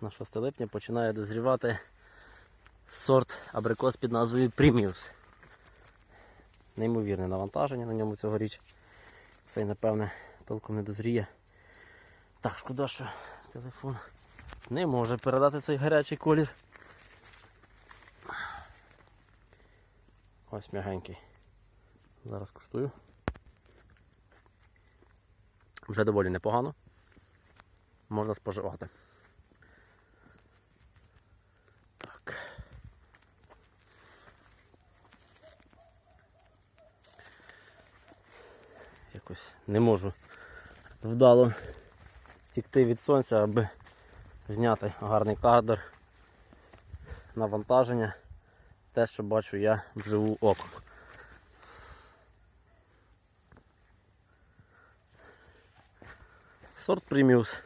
на 6 липня починає дозрівати сорт абрикос під назвою Premius. Неймовірне навантаження на ньому цьогоріч. Цей, напевне, толком не дозріє. Так, шкода, що телефон не може передати цей гарячий колір. Ось м'ягенький. Зараз куштую. Вже доволі непогано. Можна споживати. Якось не можу вдало тікти від сонця, аби зняти гарний кадр, навантаження, те, що бачу я вживу оком. Сорт Приміус.